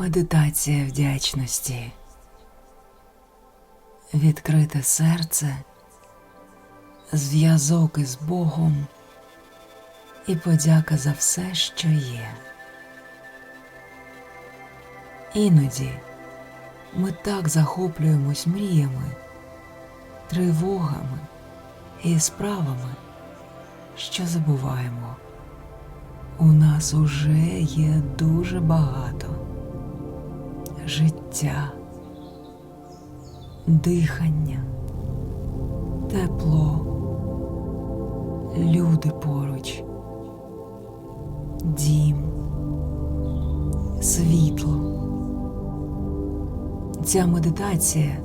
Медитація вдячності. Відкрите серце, зв'язок із Богом і подяка за все, що є. Іноді ми так захоплюємось мріями, тривогами і справами, що забуваємо. У нас уже є дуже багато життя, дихання, тепло, люди поруч, дім, світло. Ця медитація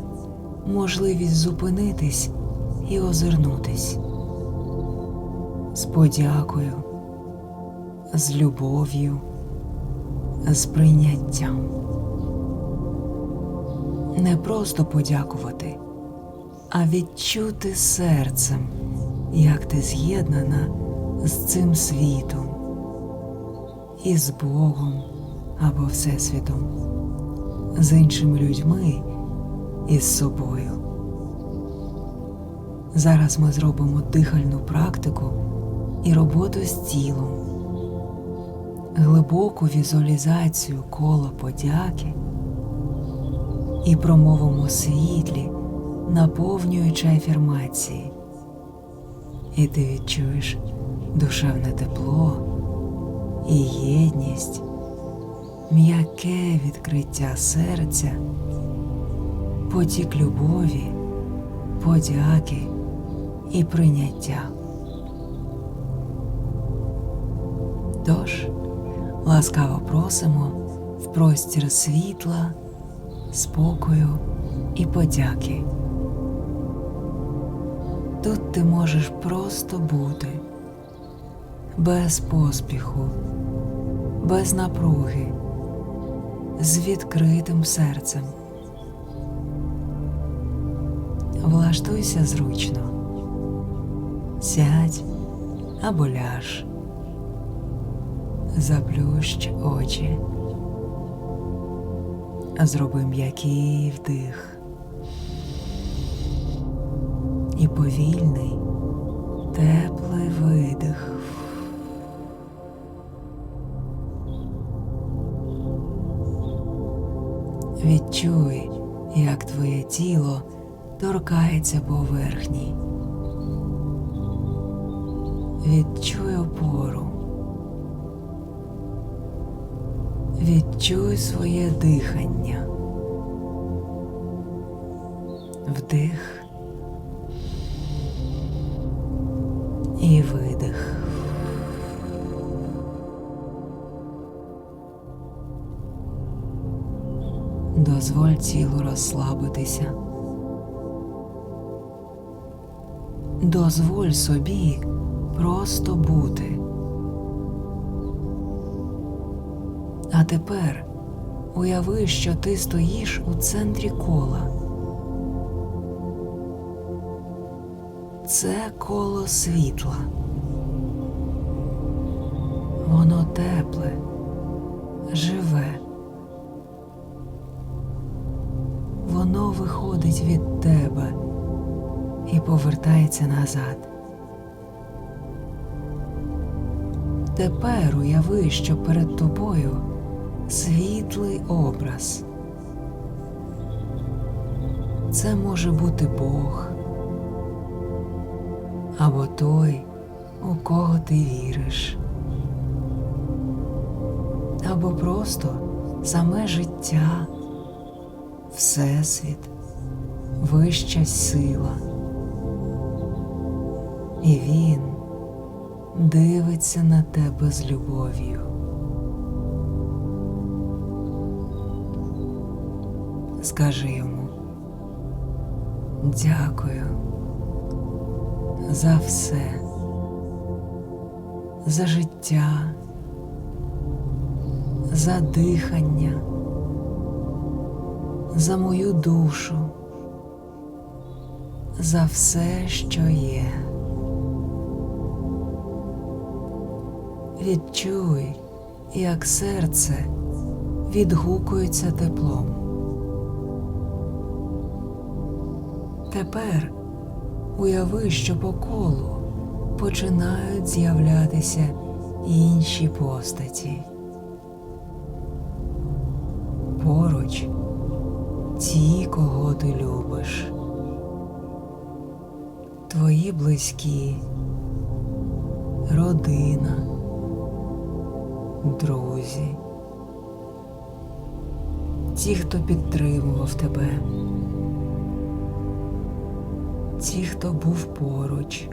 можливість зупинитись і озирнутись. З подякою, з любов'ю, з прийняттям не просто подякувати, а відчути серцем, як ти з'єднана з цим світом, і з Богом або Всесвітом, з іншими людьми і з собою. Зараз ми зробимо дихальну практику і роботу з тілом, глибоку візуалізацію кола подяки і промовимо світлі, наповнюючи афірмації. І ти відчуєш душевне тепло і єдність, м'яке відкриття серця, потік любові, подяки і прийняття. Тож ласкаво просимо в простір світла спокою і подяки. Тут ти можеш просто бути, без поспіху, без напруги, з відкритим серцем. Влаштуйся зручно, сядь або ляж, заплющ очі. Зроби м'який вдих і повільний, теплий видих. Відчуй, як твоє тіло торкається поверхні. Відчуй опору. Відчуй своє дихання. Вдих і видих. Дозволь тілу розслабитися. Дозволь собі просто бути. А тепер уяви, що ти стоїш у центрі кола. Це коло світла. Воно тепле, живе. Воно виходить від тебе і повертається назад. Тепер уяви, що перед тобою світлий образ. Це може бути Бог або той, у кого ти віриш, або просто саме життя, Всесвіт, вища сила. І він дивиться на тебе з любов'ю. Скажи йому дякую за все, за життя, за дихання, за мою душу, за все, що є. Відчуй, як серце відгукуються теплом. Тепер уяви, що по колу починають з'являтися інші постаті. Поруч ті, кого ти любиш, твої близькі, родина, друзі, ті, хто підтримував тебе, ті, хто був поруч.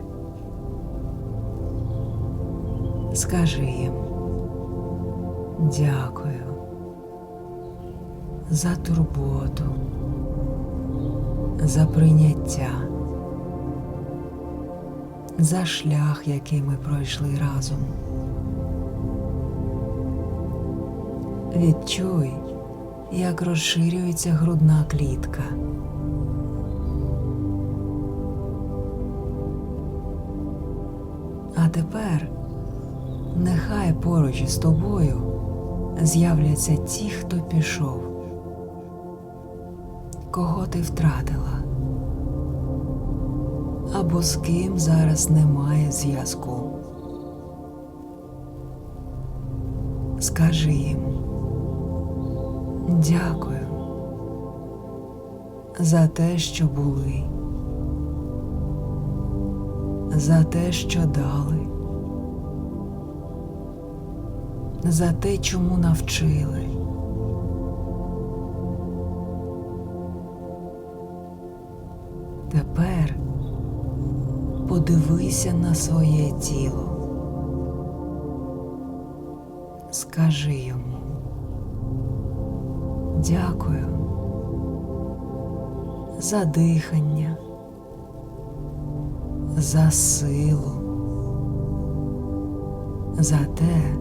Скажи їм дякую за турботу, за прийняття, за шлях, який ми пройшли разом. Відчуй, як розширюється грудна клітка. Тепер нехай поруч із тобою з'являться ті, хто пішов, кого ти втратила, або з ким зараз немає зв'язку. Скажи їм дякую за те, що були, за те, що дали. За те, чому навчили. Тепер подивися на своє тіло. Скажи йому дякую за дихання, за силу, за те,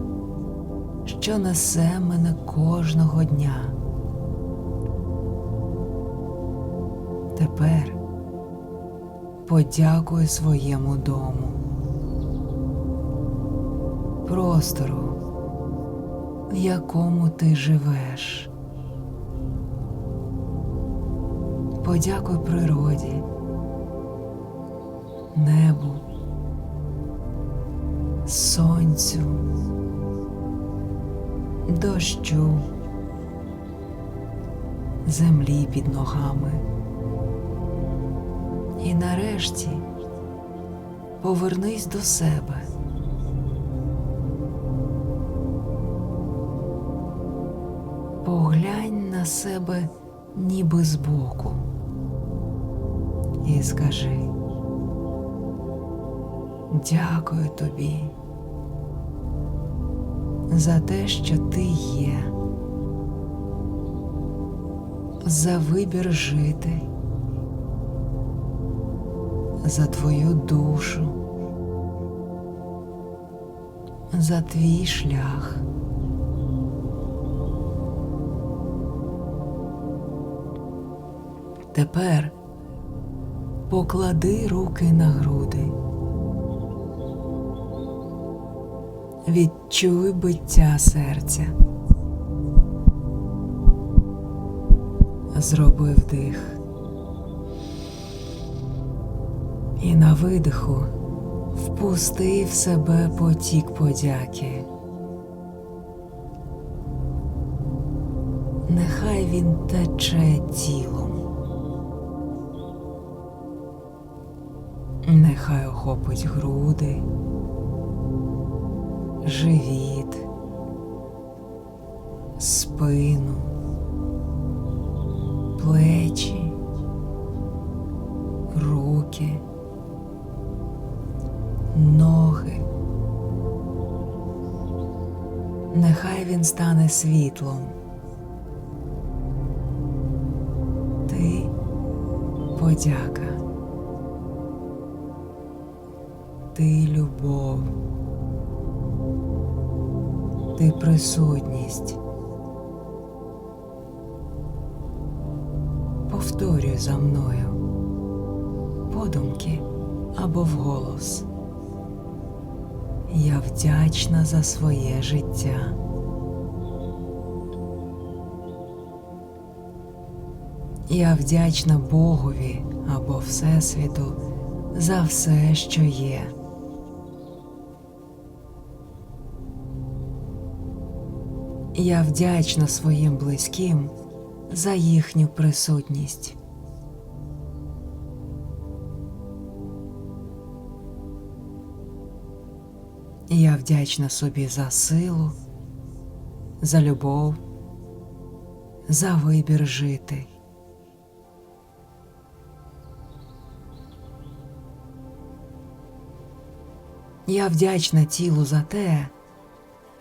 що несе мене кожного дня. Тепер подякуй своєму дому, простору, в якому ти живеш. Подякуй природі, небу, сонцю дощу, землі під ногами. І нарешті повернись до себе. Поглянь на себе ніби збоку і скажи дякую тобі за те, що ти є, за вибір жити, за твою душу, за твій шлях. Тепер поклади руки на груди. Відчуй биття серця. Зроби вдих. І на видиху впусти в себе потік подяки. Нехай він тече тілом. Нехай охопить груди живіт, спину, плечі, руки, ноги. Нехай він стане світлом. Ти подяка. Ти любов відчувати присутність. Повторюй за мною подумки або вголос. Я вдячна за своє життя. Я вдячна Богові або Всесвіту за все, що є. Я вдячна своїм близьким за їхню присутність. Я вдячна собі за силу, за любов, за вибір жити. Я вдячна тілу за те,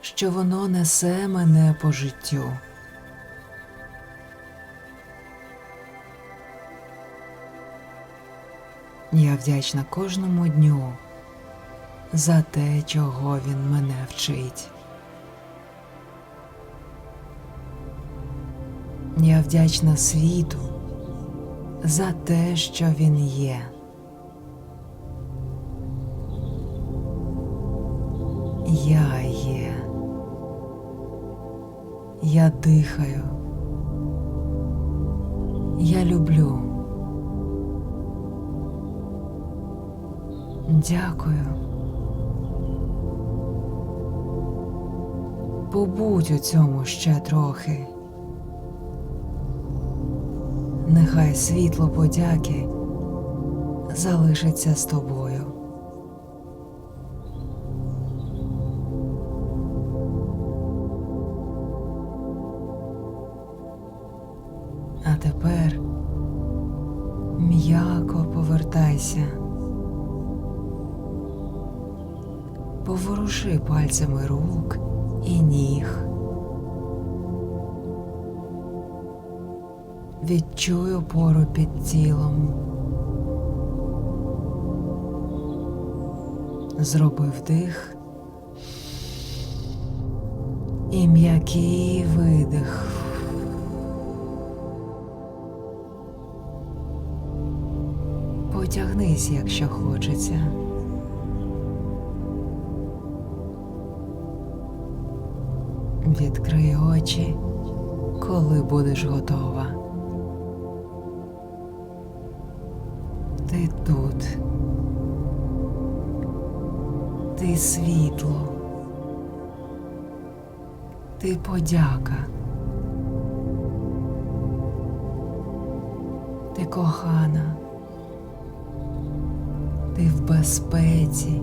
що воно несе мене по життю. Я вдячна кожному дню за те, чого він мене вчить. Я вдячна світу за те, що він є. Я Я дихаю. Я люблю. Дякую. Побудь у цьому ще трохи. Нехай світло подяки залишиться з тобою. М'яко повертайся. Поворуши пальцями рук і ніг. Відчуй опору під тілом. Зроби вдих і м'який видих. Потягнись, якщо хочеться. Відкрий очі, коли будеш готова. Ти тут. Ти світло. Ти подяка. Ти кохана. Ти в безпеці.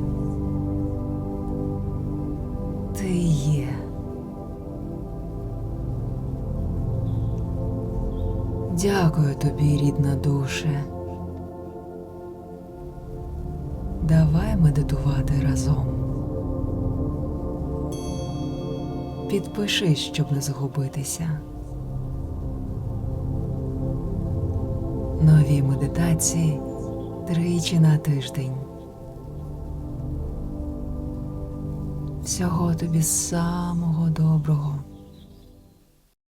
Ти є. Дякую тобі, рідна душе. Давай медитувати разом. Підпишись, щоб не загубитися. Нові медитації тричі на тиждень. Всього тобі самого доброго.